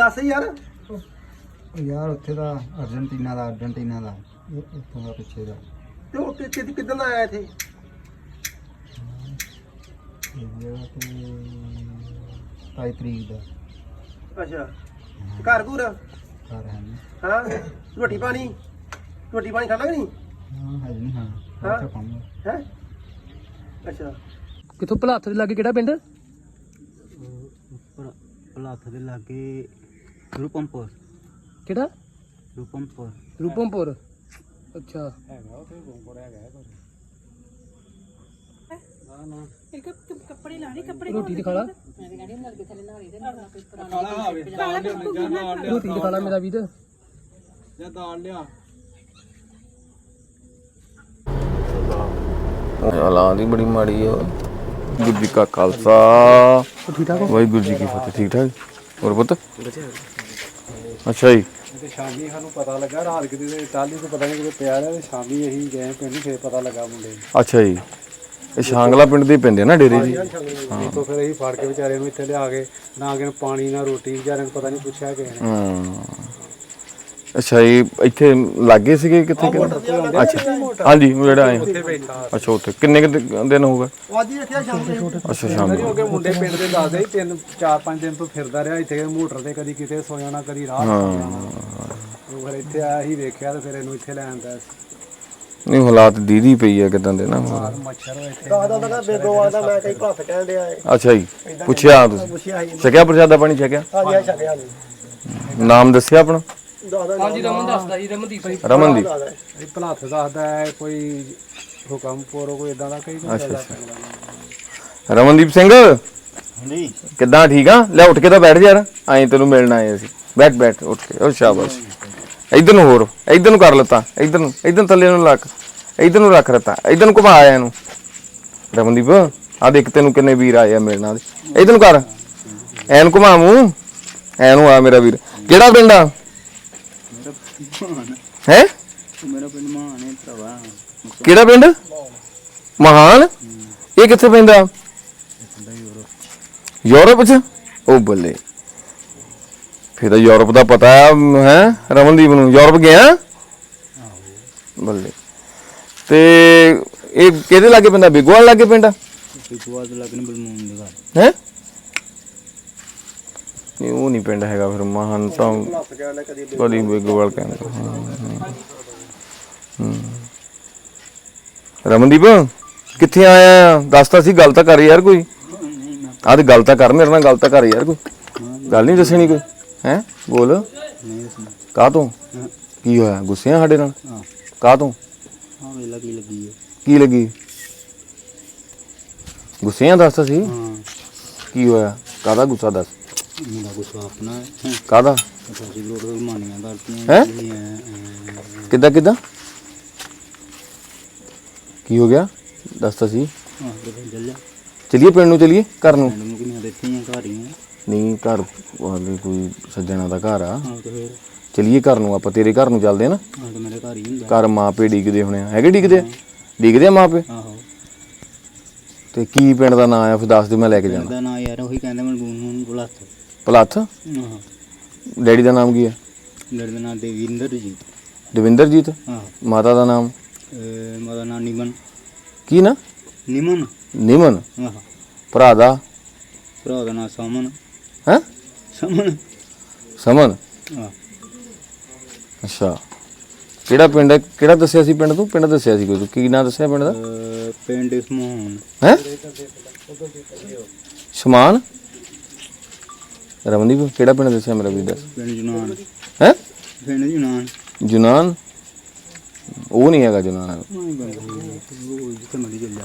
ਦੱਸ ਯਾਰ। ਉਹ ਯਾਰ ਉੱਥੇ ਦਾ ਅਰਜਨਟੀਨਾ ਦਾ ਅਰਜਨਟੀਨਾ ਦਾ ਇੱਥੋਂ ਦਾ ਪਿੱਛੇ ਦਾ। ਤੇ ਉਹ ਕਿ ਕਿ ਕਿੱਦਾਂ ਆਇਆ ਇੱਥੇ? ਇਹ ਜਿਹੜਾ ਤੇ 27 ਤਰੀਕ ਦਾ। ਅੱਛਾ। ਘਰ ਘੁਰ? ਘਰ ਹੈ ਨੀ। ਹਾਂ। ਰੋਟੀ ਪਾਣੀ? ਰੋਟੀ ਪਾਣੀ ਖਾਣਾ ਕਿ ਨਹੀਂ? ਹਾਂ ਹਾਂ ਹੈ। ਅੱਛਾ ਕਿੱਥੋਂ? ਭਲਾਥ ਦੇ ਲਾਗੇ ਕਿਹੜਾ ਪਿੰਡ? ਰੂਪਮਪੁਰ। ਕਿਹੜਾ? ਰੂਪਮਪੁਰ। ਰੂਪਮਪੁਰ? ਅੱਛਾ। ਰੋਟੀ ਤੇ ਖਾਲਾ ਰੋਟੀ ਤੇ ਖਾਲਾ ਮੇਰਾ ਵੀਰ। ਹਾਲਾਂ ਦੀ ਬੜੀ ਮਾੜੀ ਆ। ਗੁਰੂ ਜੀ ਕਾ ਖਾਲਸਾ। ਠੀਕ ਠਾਕ ਵਾਹਿਗੁਰੂ ਜੀ ਕੀ ਫਤਿਹ ਠੀਕ ਠਾਕ? ਹੋਰ ਪੁੱਤ? ਅੱਛਾ ਜੀ। ਤੇ ਸ਼ਾਮੀ ਸਾਨੂੰ ਪਤਾ ਲੱਗਾ ਰਾਤ ਕਿਤੇ ਤੇ ਟਾਲੀ ਤੋਂ ਪਤਾ ਨਹੀਂ ਕਿਤੇ ਪਿਆ ਰਿਹਾ ਤੇ ਸ਼ਾਮੀ ਅਸੀਂ ਗਏ ਪਿੰਡ ਫੇਰ ਪਤਾ ਲੱਗਾ ਮੁੰਡੇ ਨੂੰ। ਅੱਛਾ ਜੀ। ਇਹ ਸ਼ਾਂਗਲਾ ਪਿੰਡ ਦੇ ਹੀ ਪੈਂਦੇ ਨਾ ਡੇਰੇ ਜੀ? ਤੋਂ ਫਿਰ ਅਸੀਂ ਫੜ ਕੇ ਵਿਚਾਰੇ ਨੂੰ ਇੱਥੇ ਲਿਆ ਕੇ ਨਾ ਕਿ ਪਾਣੀ ਨਾ ਰੋਟੀ ਵਿਚਾਰੇ ਨੂੰ ਪਤਾ ਨਹੀਂ ਪੁੱਛਿਆ ਕਿਸੇ ਨੇ। ਹਾਂ। ਅੱਛਾ ਜੀ ਇੱਥੇ ਲੱਗੇ ਸੀਗੇ ਕਿੱਥੇ ਕਿੱਥੇ? ਅੱਛਾ। ਹਾਂਜੀ ਜਿਹੜਾ ਆਏ ਅੱਛਾ ਉੱਥੇ। ਕਿੰਨੇ ਕੁ ਦਿ- ਦਿਨ ਹੋਊਗਾ ਉਹ ਅੱਜ ਹੀ ਰੱਖਿਆ ਸ਼ਾਮ ਨੂੰ। ਅੱਛਾ ਸ਼ਾਮ ਨੂੰ। ਹੋ ਕੇ ਮੁੰਡੇ ਪਿੰਡ ਦੇ ਦੱਸਦੇ ਸੀ ਤਿੰਨ ਚਾਰ ਪੰਜ ਦਿਨ ਤੋਂ ਫਿਰਦਾ ਰਿਹਾ। ਇੱਥੇ ਮੋਟਰ ਤੇ ਕਦੀ ਕਿਤੇ ਸੋ ਜਾਣਾ ਕਦੀ ਰਾਹ ਜਾਣਾ। ਉਹ ਫਿਰ ਇੱਥੇ ਆਇਆ ਹੀ ਵੇਖਿਆ ਤੇ ਫਿਰ ਇਹਨੂੰ ਇੱਥੇ ਲੈ ਆਂਦਾ ਨਹੀਂ ਹਾਲਾਤ ਦੀਦੀ ਪਈ ਆ ਕਿਦਾਂ ਦੇ ਨਾ। ਮੱਛਰ ਹੋਏ ਇੱਥੇ। ਦੱਸਦਾ ਹੁੰਦਾ ਬੇਗੋ ਆਦਾ ਮੈਂ ਕਈ ਭੱਥ ਕਹਿਣ ਡਿਆ ਏ। ਅੱਛਾ ਜੀ ਪੁੱਛਿਆ ਤੁਸੀਂ? ਪੁੱਛਿਆ ਸੀ ਛਕਿਆ ਪ੍ਰਸ਼ਾਦਾ ਪਾਣੀ ਛਕਿਆ? ਹਾਂਜੀ ਆ ਛੱਡਿਆ ਨਹੀਂ ਨਾਮ ਦੱਸਿਆ ਆਪਣਾ? ਹਾਂਜੀ ਰਮਨ ਦੱਸਦਾ ਜੀ ਰਮਨਦੀਪ ਜੀ। ਰਮਨਦੀਪ। ਇਹ ਭਲਾਥ ਦੱਸਦਾ ਹੈ ਕੋਈ ਹੁਕਮਪੁਰ ਕੋਈ ਇਦਾਂ ਦਾ ਕਈ ਨਹੀਂ ਚੱਲਦਾ ਪੈਂਦਾ ਰਮਨਦੀਪ ਸਿੰਘ? ਹਾਂਜੀ। ਕਿੱਦਾਂ ਠੀਕ ਆ? ਲੈ ਉੱਠ ਕੇ ਤਾਂ ਬੈਠ ਯਾਰ। ਐਂ ਤੈਨੂੰ ਮਿਲਣ ਆਏ ਅਸੀਂ। ਬੈਠ ਬੈਠ ਉੱਠ ਕੇ। ਉਹ ਸ਼ਾਬਾਸ਼। ਇਧਰ ਨੂੰ ਹੋਰ ਇਧਰ ਨੂੰ ਕਰ ਲੱਤਾ। ਇਧਰ ਨੂੰ ਇਧਰ ਥੱਲੇ ਨੂੰ ਲੱਕ। ਇਧਰ ਨੂੰ ਰੱਖ ਰੱਤਾ। ਇਧਰ ਨੂੰ ਘੁਮਾ ਆਇਆ ਇਹਨੂੰ ਰਮਨਦੀਪ ਆ ਦੇਖ ਤੈਨੂੰ ਕਿੰਨੇ ਵੀਰ ਆਏ ਆ ਮਿਲਣ ਇਧਰ ਨੂੰ ਕਰ। ਐਨ ਘੁਮਾ ਮੂੰਹ ਐਨ ਆ ਮੇਰਾ ਵੀਰ। ਕਿਹੜਾ ਪਿੰਡ ਆ? ਹੈ? ਮੇਰਾ ਪਿੰਡ ਮਾਨ ਹੈ ਭਰਾਵਾ। ਕਿਹੜਾ ਪਿੰਡ? ਮਹਾਨ? ਇਹ ਕਿੱਥੇ ਪੈਂਦਾ? ਯੂਰਪ ਚ। ਉਹ ਬੱਲੇ। ਫਿਰ ਤਾਂ ਯੂਰਪ ਦਾ ਪਤਾ ਹੈ ਹੈ ਰਮਨਦੀਪ ਨੂੰ। ਯੂਰਪ ਗਿਆ? ਬੱਲੇ। ਤੇ ਇਹ ਕਿਹਦੇ ਲਾਗੇ ਪੈਂਦਾ? ਬਿਗਵਾਲ ਲਾਗੇ ਪੈਂਦਾ? ਪਿਛਵਾਲ ਦੇ ਲੱਗਣ ਬਲਮੂਨ ਦੇ ਘਰ ਹੈ? ਨਹੀਂ ਉਹ ਨਹੀਂ ਪਿੰਡ ਹੈਗਾ ਫਿਰ ਮਹਾਨ ਤਾਂ ਭੱਥ ਕਹਿਣ ਡਿਆ ਕਦੀ ਕਦੀ ਬਿਗਵਾਲ ਕਹਿੰਦਾ। ਹਾਂ, ਹਾਂ। ਹੂੰ। ਰਮਨਦੀਪ ਕਿੱਥੇ ਆਇਆ? ਦੱਸ ਤਾਂ ਸੀ ਗੱਲ ਤਾਂ ਕਰ ਯਾਰ ਕੋਈ। ਆਹ ਤੇ ਗੱਲ ਤਾਂ ਕਰ ਮੇਰੇ ਨਾਲ ਗੱਲ ਤਾਂ ਕਰ ਯਾਰ ਕੋਈ। ਗੱਲ ਨਹੀਂ ਦੱਸਣੀ ਕੋਈ। ਹੈ? ਬੋਲ। ਨਹੀਂ ਦੱਸਣਾ ਕਾਹ ਤੋਂ। ਕੀ ਹੋਇਆ? ਗੁੱਸੇ ਆ ਸਾਡੇ ਨਾਲ? ਹਾਂ ਕਾਹ ਤੋਂ? ਹਾਂ ਵੇਲਾ ਕੀ ਲੱਗੀ? ਹੈ ਕੀ ਲੱਗੀ ਗੁੱਸੇ ਆ ਦੱਸ ਤਾਂ ਸੀ ਹਾਂ। ਕੀ ਹੋਇਆ? ਕਾਹਦਾ ਗੁੱਸਾ ਦੱਸ? ਮੁੰਡਾ ਗੁੱਸਾ ਆਪਣਾ ਹੈ। ਕਾਹਦਾ? ਅਸੀਂ ਲੋੜ ਤੋਂ ਮਾਨੀਆਂ ਕਰਤੀਆਂ ਹੈਂ? ਕੀ ਐਂ, ਐਂ। ਕਿੱਦਾਂ ਕਿੱਦਾਂ? ਕੀ ਹੋ ਗਿਆ? ਦੱਸ ਤਾਂ ਸੀ ਆਹ ਜਾ। ਚਲਿਏ ਪਿੰਡ ਨੂੰ ਚਲਿਏ? ਘਰ ਨੂੰ? ਮੈਨੂੰ ਕਿੰਨੀਆਂ ਦਿੱਤੀਆਂ ਘਰ ਹੀ ਆ। ਨਹੀਂ ਘਰ ਵਾਲੇ ਕੋਈ ਸੱਜਣਾ ਦਾ ਘਰ ਆ। ਆਹ ਤੇ ਫਿਰ ਚਲਿਏ ਘਰ ਨੂੰ ਆਪਾਂ ਤੇਰੇ ਘਰ ਨੂੰ ਚੱਲਦੇ ਆ ਨਾ। ਆਹ ਤੇ ਮੇਰੇ ਘਰ ਹੀ ਹੁੰਦਾ। ਘਰ ਮਾਪੇ ਡੀਕਦੇ ਹੋਣੇ ਆ। ਹੈਗੇ ਡੀਕਦੇ ਆ? ਡੀਕਦੇ ਆ ਮਾਪੇ ਆਹੋ। ਤੇ ਕੀ ਪਿੰਡ ਦਾ ਨਾਂ ਆ? ਫਿਰ ਦੱਸ ਦੇ ਮੈਂ ਲੈ ਕੇ ਜਾਣਾ। ਦਾ ਨਾਂ ਯਾਰ ਉਹੀ ਕਹਿੰਦੇ ਮਨ ਬੂਨ ਨੂੰ ਬੁਲਾਤ। ਪਲੱਥ ਆਹ ਡੈਡੀ ਦਾ ਨਾਮ ਕੀ ਹੈ? ਲੜਦੇ ਨਾਂ ਦੇਵਿੰਦਰ ਜੀ। ਦਵਿੰਦਰਜੀਤ? ਆਹ ਮਾਤਾ ਦਾ ਨਾਮ? ਮਾਦਾ ਨਾਂ ਨਿਮਨ। ਕੀ ਨਾ? ਨਿਮਨ। ਨਿਮਨ। ਆਹ ਭਰਾ ਦਾ? ਭਰਾ ਦਾ ਨਾਂ ਸਮਨ। ਹੈ? ਸਮਨ। ਸਮਨ? ਆਹ ਅੱਛਾ। ਕਿਹੜਾ ਪਿੰਡ ਹੈ? ਕਿਹੜਾ ਦੱਸਿਆ ਸੀ ਪਿੰਡ ਤੂੰ? ਪਿੰਡ ਦੱਸਿਆ ਸੀ ਕੋਈ ਤੂੰ? ਕੀ ਨਾਂ ਦੱਸਿਆ ਪਿੰਡ ਦਾ? ਅਹ ਪਿੰਡ ਇਸਮੋਹਨ ਹੈ? ਸਮਾਨ? ਰਮਨਦੀਪ ਕਿਹੜਾ ਪਿੰਡ ਦੱਸਿਆ ਮੇਰਾ ਵੀ ਦੱਸ? ਪਿੰਡ ਜੁਨਾਨ। ਹੈ? ਪਿੰਡ ਜੁਨਾਨ। ਜੁਨਾਨ? ਉਹ ਨਹੀਂ ਹੈਗਾ ਜੁਨਾਨ। ਨਹੀਂ ਬੰਦਾ ਉਹ ਜਿੱਥੇ ਮਰਜ਼ੀ ਚੱਲ ਜਾ।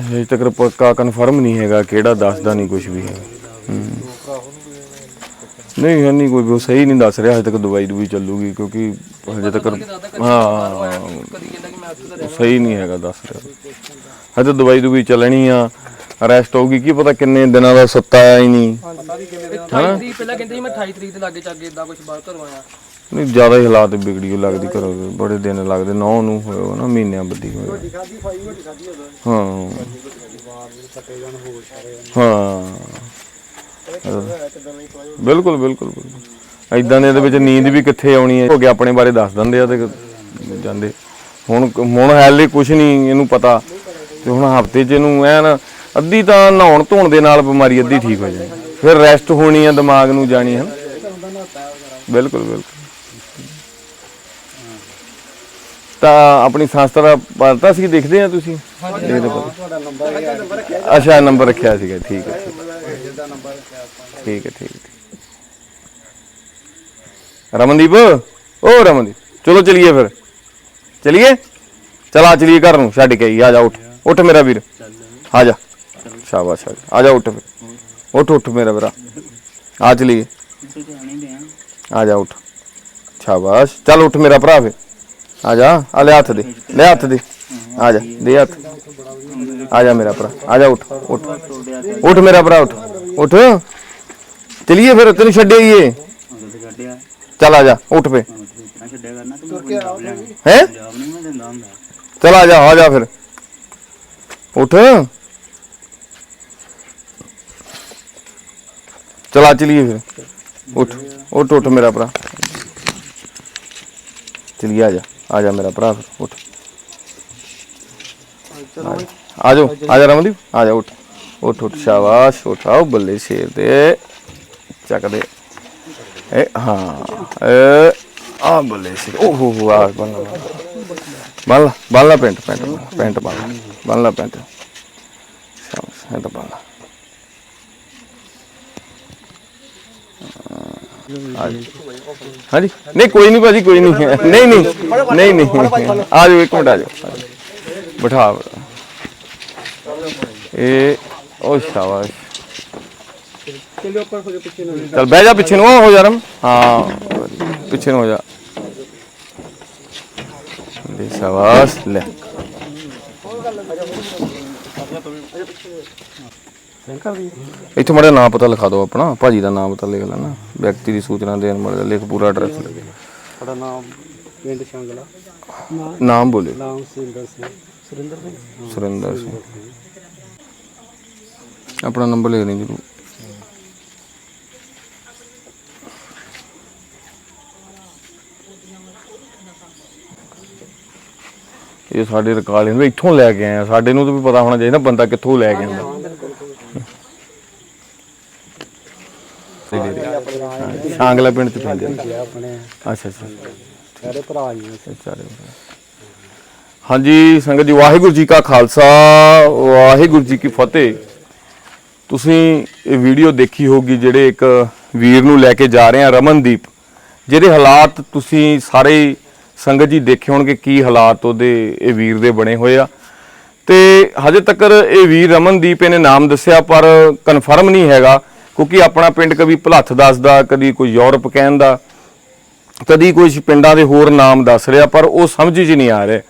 ਅਜੇ ਤੱਕ ਪੱਕਾ ਕਨਫਰਮ ਨਹੀਂ ਹੈਗਾ ਕਿਹੜਾ ਦੱਸਦਾ ਨਹੀਂ ਕੁਝ ਵੀ ਹੂੰ। ਨਹੀਂ ਹੈ ਨਹੀਂ ਕੋਈ ਵੀ ਉਹ ਸਹੀ ਨਹੀਂ ਦੱਸ ਰਿਹਾ ਹਜੇ ਤੱਕ ਦਵਾਈ ਦਵਾਈ ਚੱਲੂਗੀ ਕਿਉਂਕਿ ਹਜੇ ਤੱਕ ਹਾਂ। ਸਹੀ ਨਹੀਂ ਹੈਗਾ ਦੱਸ ਰਿਹਾ। ਹਜੇ ਦਵਾਈ ਦਵਾਈ ਚੱਲਣੀ ਆ। ਅਰੈਸਟ ਹੋਊਗੀ ਕੀ ਪਤਾ ਕਿੰਨੇ ਦਿਨਾਂ ਦਾ ਸੱਤਾ ਆਇਆ ਹੀ ਨਹੀਂ। 28 ਤਰੀਕ ਪਹਿਲਾਂ ਕਹਿੰਦੇ ਸੀ ਮੈਂ 28 ਤਰੀਕ ਦੇ ਲਾਗੇ ਚੱਗੇ ਇਦਾਂ ਕੁਝ ਬਾਹਰ ਘਰੋਂ ਆਇਆ। ਨਹੀਂ ਜ਼ਿਆਦਾ ਹੀ ਹਾਲਾਤ ਵਿਗੜੀ ਹੋਈ ਲੱਗਦੀ ਕਰੋ ਬੜੇ ਦਿਨ ਲੱਗਦੇ ਨੌ ਨੂੰ ਹੋਏ ਹੋ ਨਾ ਮਹੀਨਿਆਂ ਬੱਦੀ ਹੋਏ ਹਾਂ। ਹਾਂ। ਬਿਲਕੁਲ ਬਿਲਕੁਲ ਬਿਲਕੁਲ। ਇਦਾਂ ਦੇ ਇਹਦੇ ਵਿੱਚ ਨੀਂਦ ਵੀ ਕਿੱਥੇ ਆਉਣੀ ਹੈ? ਹੋ ਗਿਆ ਆਪਣੇ ਬਾਰੇ ਦੱਸ ਦਿੰਦੇ ਆ ਤੇ ਜਾਂਦੇ। ਹੁਣ ਹੁਣ ਹਾਲੇ ਕੁਝ ਨਹੀਂ ਇਹਨੂੰ ਪਤਾ। ਤੇ ਹੁਣ ਹਫ਼ਤੇ 'ਚ ਇਹਨੂੰ ਐਨ ਅੱਧੀ ਤਾਂ ਨਹਾਉਣ ਧੋਣ ਦੇ ਨਾਲ ਬਿਮਾਰੀ ਅੱਧੀ ਠੀਕ ਹੋ ਜਾਣੀ ਫਿਰ ਰੈਸਟ ਹੋਣੀ ਆ ਦਿਮਾਗ ਨੂੰ ਜਾਣੀ ਹੈ ਬਿਲਕੁਲ ਬਿਲਕੁਲ। ਤਾਂ ਆਪਣੀ ਸੰਸਥਾ ਦਾ ਪਤਾ ਸੀ ਦੇਖਦੇ ਆ ਤੁਸੀਂ? ਦੇਖਦੇ ਪਤਾ ਤੁਹਾਡਾ ਨੰਬਰ ਹੈ ਅੱਛਾ ਨੰਬਰ ਰੱਖਿਆ ਸੀਗਾ ਠੀਕ ਹੈ ਠੀਕ ਹੈ। ਠੀਕ ਹੈ ਰਮਨਦੀਪ ਓ ਰਮਨਦੀਪ ਚਲੋ ਚਲੀਏ ਫਿਰ। ਚਲੀਏ? ਚਲਾ ਚਲੀਏ ਘਰ ਨੂੰ ਛੱਡ ਕੇ ਆ ਜਾ ਉੱਠ। ਉੱਠ ਮੇਰਾ ਵੀਰ। ਆ ਜਾ। ਸ਼ਾਬਾਸ਼ ਆ ਜਾ। ਆ ਜਾ ਉੱਠ ਫਿਰ ਉੱਠ ਉੱਠ ਮੇਰਾ ਵੀਰਾ ਆ ਚਲੀਏ ਆ ਜਾ ਉੱਠ ਸ਼ਾਬਾਸ਼ ਚੱਲ ਉੱਠ ਮੇਰਾ ਭਰਾ ਫਿਰ ਆ ਜਾ ਆ ਲੈ ਹੱਥ ਦੇ ਲੈ ਹੱਥ ਦੇ ਆ ਜਾ ਦੇ ਹੱਥ ਆ ਜਾ ਮੇਰਾ ਭਰਾ ਆ ਜਾ ਉੱਠ ਉੱਠ ਉੱਠ ਮੇਰਾ ਭਰਾ ਉੱਠ ਉੱਠ ਚਲੀਏ ਫਿਰ ਤੈਨੂੰ ਛੱਡੇਈਏ ਚੱਲ ਆ ਜਾ ਉੱਠ ਪੇ ਹੈ ਚਲ ਆ ਜਾ ਆ ਜਾ ਫਿਰ ਉੱਠ ਚਲਾ ਚਲੀਏ ਫਿਰ। ਉੱਠ ਉੱਠ ਉੱਠ ਮੇਰਾ ਭਰਾ। ਚਲੀਏ ਆ ਜਾ ਆ ਜਾ ਮੇਰਾ ਭਰਾ ਫਿਰ ਉੱਠ। ਆ ਜਾ ਆ ਜਾ ਰਮਨਦੀਪ ਆ ਜਾ ਉੱਠ। ਉੱਠ ਉੱਠ ਸ਼ਾਬਾਸ਼ ਉੱਠ ਬੱਲੇ ਸ਼ੇਰ ਦੇ ਚੱਕ ਦੇ ਏ ਹਾਂ ਏ ਆ ਬੱਲੇ ਸ਼ੇਰ ਓ ਹੋ ਹੋ ਆ ਬੰਨ ਲਾ ਬੰਨ ਲਾ। ਬੰਨ ਲਾ ਪੈਂਟ ਪੈਂਟ ਬੰਨ ਲਾ, ਪੈਂਟ ਬੰਨ ਲਾ, ਬੰਨ ਲਾ ਪੈਂਟ। ਸ਼ਾਬਾਸ਼ ਇਹ ਤਾਂ ਬੰਨ ਲਾ। ਹਾਂਜੀ। ਨਹੀਂ, ਕੋਈ ਨਹੀਂ ਭਾਜੀ, ਕੋਈ ਨਹੀਂ ਨਹੀਂ ਨਹੀਂ। ਨਹੀਂ ਨਹੀਂ। ਆ ਜਾਓ, ਇੱਕ ਮਿੰਟ ਆ ਜਾਓ। ਬਿਠਾ। ਇਹ ਉਹ ਸ਼ਾਬਾਸ਼। ਚੱਲ ਬਹਿ ਜਾ ਪਿੱਛੇ ਨੂੰ ਹੋ ਜਾ ਰਮ। ਹਾਂ, ਪਿੱਛੇ ਨੂੰ ਹੋ ਜਾ। ਦੇ ਸ਼ਾਬਾਸ਼। ਲੈ। ਇੱਥੇ ਮੜਾ ਨਾਮ ਪਤਾ ਲਿਖਾ ਦਿਓ ਆਪਣਾ ਭਾਜੀ ਦਾ ਨਾਮ ਪਤਾ ਲਿਖ ਲੈਣਾ ਵਿਅਕਤੀ ਦੀ ਸੂਚਨਾ ਦੇਣ ਮੜਾ ਲਿਖ ਪੂਰਾ ਐਡਰੈਸ ਤੁਹਾਡਾ ਨਾਮ ਪਿੰਡ ਸ਼ੰਗਲਾ। ਨਾਮ ਬੋਲੇ ਨਾਮ ਸਿੰਦਰ ਸਿੰਘ। ਸੁਰਿੰਦਰ ਸਿੰਘ? ਸੁਰਿੰਦਰ ਸਿੰਘ। ਆਪਣਾ ਨੰਬਰ ਲਿਖ ਨਹੀਂ ਜਰੂਰ। ਇਹ ਸਾਡੇ ਰਿਕਾਰਡ ਨੂੰ ਇੱਥੋਂ ਲੈ ਕੇ ਆਏ ਆ ਸਾਡੇ ਨੂੰ ਤਾਂ ਵੀ ਪਤਾ ਹੋਣਾ ਚਾਹੀਦਾ ਬੰਦਾ ਕਿੱਥੋਂ ਲੈ ਕੇ ਆਉਂਦਾ ਹਾਂ, ਸ਼ਾਂਗਲਾ ਪਿੰਡ ਚ ਪੈਂਦੇ ਆ। ਆਪਣੇ। ਅੱਛਾ ਅੱਛਾ। ਸਾਰੇ ਭਰਾ ਜੀ ਭਰਾ। ਹਾਂਜੀ ਸੰਗਤ ਜੀ ਵਾਹਿਗੁਰੂ ਜੀ ਕਾ ਖਾਲਸਾ ਵਾਹਿਗੁਰੂ ਜੀ ਕੀ ਫਤਿਹ। ਤੁਸੀਂ ਇਹ ਵੀਡੀਓ ਦੇਖੀ ਹੋਗੀ ਜਿਹੜੇ ਇੱਕ ਵੀਰ ਨੂੰ ਲੈ ਕੇ ਜਾ ਰਹੇ ਆ ਰਮਨਦੀਪ। ਜਿਹਦੇ ਹਾਲਾਤ ਤੁਸੀਂ ਸਾਰੇ ਹੀ ਸੰਗਤ ਜੀ ਦੇਖੇ ਹੋਣਗੇ ਕੀ ਹਾਲਾਤ ਉਹਦੇ ਇਹ ਵੀਰ ਦੇ ਬਣੇ ਹੋਏ ਆ। ਤੇ ਹਜੇ ਤੱਕ ਇਹ ਵੀਰ ਰਮਨਦੀਪ ਇਹਨੇ ਨਾਮ ਦੱਸਿਆ ਪਰ ਕਨਫਰਮ ਨਹੀਂ ਹੈਗਾ। ਕਿਉਂਕਿ ਆਪਣਾ ਪਿੰਡ ਕਦੀ ਭਲੱਥ ਦੱਸਦਾ, ਕਦੀ ਕੋਈ ਯੂਰਪ ਕਹਿੰਦਾ, ਕਦੀ ਕੋਈ ਪਿੰਡਾਂ ਦੇ ਹੋਰ ਨਾਮ ਦੱਸ ਰਿਹਾ, ਪਰ ਉਹ ਸਮਝ 'ਚ ਨਹੀਂ ਆ ਰਿਹਾ।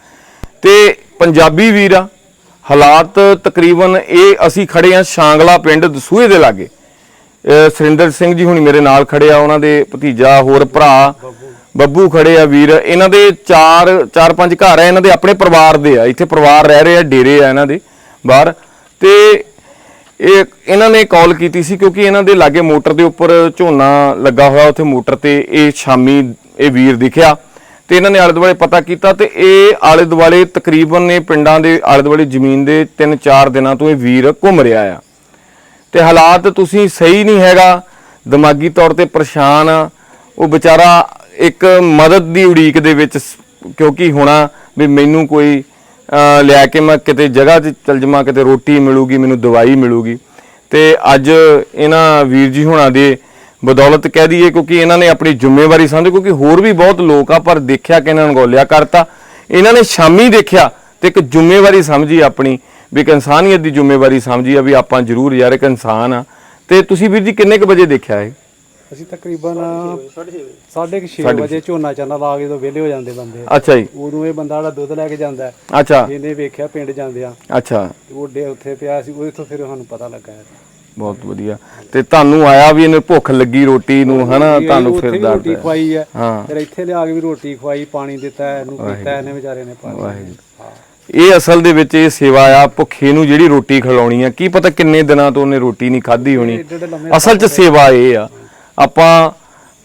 ਤੇ ਪੰਜਾਬੀ ਵੀਰ ਆ, ਹਾਲਾਤ ਤਕਰੀਬਨ ਇਹ ਅਸੀਂ ਖੜੇ ਆ ਸ਼ਾਂਗਲਾ ਪਿੰਡ ਦਸੂਏ ਦੇ ਲਾਗੇ। ਅਹ ਸੁਰਿੰਦਰ ਸਿੰਘ ਜੀ ਹੁਣ ਮੇਰੇ ਨਾਲ ਖੜੇ ਆ, ਉਹਨਾਂ ਦੇ ਭਤੀਜਾ, ਹੋਰ ਭਰਾ, ਬੱਬੂ ਖੜੇ ਆ ਵੀਰ। ਇਹਨਾਂ ਦੇ ਚਾਰ ਚਾਰ ਪੰਜ ਘਰ ਆ, ਇਹਨਾਂ ਦੇ ਆਪਣੇ ਪਰਿਵਾਰ ਦੇ ਆ। ਇੱਥੇ ਪਰਿਵਾਰ ਰਹਿ ਰਹੇ ਆ, ਡੇਰੇ ਆ ਇਹਨਾਂ ਦੇ ਬਾਹਰ। ਤੇ ਇਹ ਇਹਨਾਂ ਨੇ ਕਾਲ ਕੀਤੀ ਸੀ ਕਿਉਂਕਿ ਇਹਨਾਂ ਦੇ ਲਾਗੇ ਮੋਟਰ ਦੇ ਉੱਪਰ ਝੋਨਾ ਲੱਗਾ ਹੋਇਆ ਉੱਥੇ ਮੋਟਰ ਤੇ ਇਹ ਸ਼ਾਮੀ ਇਹ ਵੀਰ ਦਿਖਿਆ ਤੇ ਇਹਨਾਂ ਨੇ ਆਲੇ ਦੁਆਲੇ ਪਤਾ ਕੀਤਾ ਤੇ ਇਹ ਆਲੇ ਦੁਆਲੇ ਤਕਰੀਬਨ ਇਹ ਪਿੰਡਾਂ ਦੇ ਆਲੇ ਦੁਆਲੇ ਜ਼ਮੀਨ ਦੇ 3-4 ਦਿਨਾਂ ਤੋਂ ਇਹ ਵੀਰ ਘੁੰਮ ਰਿਹਾ ਆ। ਤੇ ਹਾਲਾਤ ਤੁਸੀਂ ਸਹੀ ਨਹੀਂ ਹੈਗਾ, ਦਿਮਾਗੀ ਤੌਰ ਤੇ ਪਰੇਸ਼ਾਨ ਆ। ਉਹ ਵਿਚਾਰਾ ਇੱਕ ਮਦਦ ਦੀ ਉਡੀਕ ਦੇ ਵਿੱਚ ਕਿਉਂਕਿ ਹੋਣਾ ਵੀ ਮੈਨੂੰ ਕੋਈ ਲਿਆ ਕੇ ਮੈਂ ਕਿਤੇ ਜਗ੍ਹਾ ਤੇ ਚਲ ਜਾਵਾਂ, ਕਿਤੇ ਰੋਟੀ ਮਿਲੂਗੀ, ਮੈਨੂੰ ਦਵਾਈ ਮਿਲੂਗੀ। ਤੇ ਅੱਜ ਇਹਨਾਂ ਵੀਰ ਜੀ ਹੁਣਾਂ ਦੇ ਬਦੌਲਤ ਕਹਿ ਦਈਏ, ਕਿਉਂਕਿ ਇਹਨਾਂ ਨੇ ਆਪਣੀ ਜ਼ਿੰਮੇਵਾਰੀ ਸਮਝ, ਕਿਉਂਕਿ ਹੋਰ ਵੀ ਬਹੁਤ ਲੋਕ ਆ, ਪਰ ਦੇਖਿਆ ਕਿ ਇਹਨਾਂ ਨੂੰ ਗੋਲਿਆ ਕਰਤਾ। ਇਹਨਾਂ ਨੇ ਸ਼ਾਮੀ ਦੇਖਿਆ ਤੇ ਇੱਕ ਜ਼ਿੰਮੇਵਾਰੀ ਸਮਝੀ ਆਪਣੀ, ਵੀ ਇੱਕ ਇਨਸਾਨੀਅਤ ਦੀ ਜ਼ਿੰਮੇਵਾਰੀ ਸਮਝੀ ਆ, ਵੀ ਆਪਾਂ ਜ਼ਰੂਰ ਯਾਰ ਇੱਕ ਇਨਸਾਨ ਆ। ਤੇ ਤੁਸੀਂ ਵੀਰ ਜੀ ਕਿੰਨੇ ਕੁ ਵਜੇ ਦੇਖਿਆ ਇਹ? ਅਸੀਂ ਤਕਰੀਬਨ 6:30 ਵਜੇ ਝੋਨਾ ਚਾਨਾ ਲਾ ਕੇ ਜਦੋਂ ਵਿਹਲੇ ਹੋ ਜਾਂਦੇ ਬੰਦੇ। ਅੱਛਾ ਜੀ। ਉਦੋਂ ਇਹ ਬੰਦਾ ਜਿਹੜਾ ਦੁੱਧ ਲੈ ਕੇ ਜਾਂਦਾ ਹੈ, ਅੱਛਾ। ਇਹਨੇ ਵੇਖਿਆ ਪਿੰਡ ਜਾਂਦੇ ਆ। ਅੱਛਾ। ਉਹ ਡੇ ਉੱਥੇ ਪਿਆ ਸੀ ਉਹ ਤੋਂ ਫਿਰ ਸਾਨੂੰ ਪਤਾ ਲੱਗਾ ਹੈ। ਬਹੁਤ ਵਧੀਆ। ਤੇ ਤੁਹਾਨੂੰ ਆਇਆ ਵੀ ਇਹਨੂੰ ਭੁੱਖ ਲੱਗੀ ਰੋਟੀ ਨੂੰ ਹਨਾ? ਤੁਹਾਨੂੰ ਫਿਰ ਰੋਟੀ ਦਰਦ ਖਵਾਈ ਹੈ। ਫਿਰ ਇੱਥੇ ਲਿਆ ਕੇ ਵੀ ਰੋਟੀ ਖਵਾਈ ਪਾਣੀ ਦਿੱਤਾ ਇਹਨੂੰ ਪੀਤਾ ਇਹਨੇ ਵਿਚਾਰੇ ਨੇ ਪਾਣੀ ਇਹ ਅਸਲ ਦੇ ਵਿੱਚ ਇਹ ਸੇਵਾ ਆ ਭੁੱਖੇ ਨੂੰ ਜਿਹੜੀ ਰੋਟੀ ਖਿਲਾਉਣੀ ਆ ਕੀ ਪਤਾ ਕਿੰਨੇ ਦਿਨਾਂ ਤੋਂ ਉਹਨੇ ਰੋਟੀ ਨਹੀਂ ਖਾਧੀ ਹੋਣੀ। ਅਸਲ 'ਚ ਸੇਵਾ ਇਹ ਆ। ਆਪਾਂ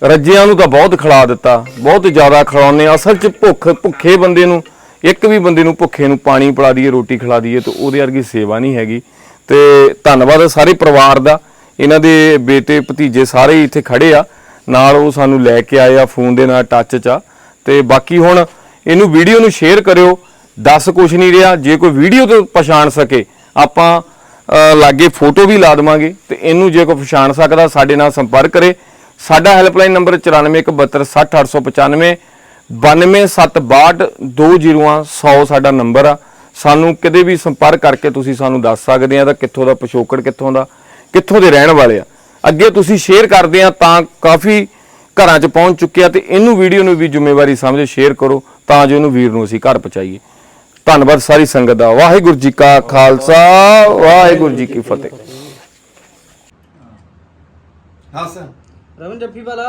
ਰੱਜਿਆਂ ਨੂੰ ਤਾਂ ਬਹੁਤ ਖਿਲਾ ਦਿੱਤਾ, ਬਹੁਤ ਜ਼ਿਆਦਾ ਖਿਲਾਉਂਦੇ ਆ ਅਸਲ 'ਚ ਭੁੱਖ, ਭੁੱਖੇ ਬੰਦੇ ਨੂੰ, ਇੱਕ ਵੀ ਬੰਦੇ ਨੂੰ ਭੁੱਖੇ ਨੂੰ ਪਾਣੀ ਪਿਲਾ ਦਈਏ, ਰੋਟੀ ਖਿਲਾ ਦਈਏ, ਤੇ ਉਹਦੇ ਵਰਗੀ ਸੇਵਾ ਨਹੀਂ ਹੈਗੀ। ਤੇ ਧੰਨਵਾਦ ਸਾਰੇ ਪਰਿਵਾਰ ਦਾ। ਇਹਨਾਂ ਦੇ ਬੇਟੇ, ਭਤੀਜੇ ਸਾਰੇ ਹੀ ਇੱਥੇ ਖੜੇ ਆ। ਨਾਲ ਉਹ ਸਾਨੂੰ ਲੈ ਕੇ ਆਏ ਆ ਫੋਨ ਦੇ ਨਾਲ ਟੱਚ 'ਚ ਆ। ਤੇ ਬਾਕੀ ਹੁਣ ਇਹਨੂੰ ਵੀਡੀਓ ਨੂੰ ਸ਼ੇਅਰ ਕਰਿਓ। ਦੱਸ ਕੁਛ ਨਹੀਂ ਰਿਹਾ। ਜੇ ਕੋਈ ਵੀਡੀਓ ਤੋਂ ਪਛਾਣ ਸਕੇ, ਆਪਾਂ ਲਾਗੇ ਫੋਟੋ ਵੀ ਲਾ ਦੇਵਾਂਗੇ ਤੇ ਇਹਨੂੰ ਜੇ ਕੋਈ ਪਛਾਣ ਸਕਦਾ, ਸਾਡੇ ਨਾਲ ਸੰਪਰਕ ਕਰੇ। ਸਾਡਾ ਹੈਲਪਲਾਈਨ ਨੰਬਰ 94176895 92762 ਸਾਡਾ ਨੰਬਰ ਆ। ਸਾਨੂੰ ਕਦੇ ਵੀ ਸੰਪਰਕ ਕਰਕੇ ਤੁਸੀਂ ਸਾਨੂੰ ਦੱਸ ਸਕਦੇ ਆ ਤਾਂ ਕਿੱਥੋਂ ਦਾ, ਪਿਛੋਕੜ ਕਿੱਥੋਂ ਦਾ, ਕਿੱਥੋਂ ਦੇ ਰਹਿਣ ਵਾਲੇ ਆ। ਅੱਗੇ ਤੁਸੀਂ ਸ਼ੇਅਰ ਕਰਦੇ ਆ ਤਾਂ ਕਾਫੀ ਘਰਾਂ 'ਚ ਪਹੁੰਚ ਚੁੱਕਿਆ ਤੇ ਇਹਨੂੰ ਵੀਡੀਓ ਨੂੰ ਵੀ ਜ਼ਿੰਮੇਵਾਰੀ ਸਮਝੋ ਸ਼ੇਅਰ ਕਰੋ ਤਾਂ ਜੋ ਇਹਨੂੰ ਵੀਰ ਨੂੰ ਅਸੀਂ ਘਰ ਪਹੁੰਚਾਈਏ। ਧੰਨਵਾਦ ਸਾਰੀ ਸੰਗਤ ਦਾ। ਵਾਹਿਗੁਰੂ ਜੀ ਕਾ ਖਾਲਸਾ ਵਾਹਿਗੁਰੂ ਜੀ ਕੀ ਫਤਿਹ। ਹੱਸ ਰਮਨ ਜੱਫੀ ਵਾਲਾ।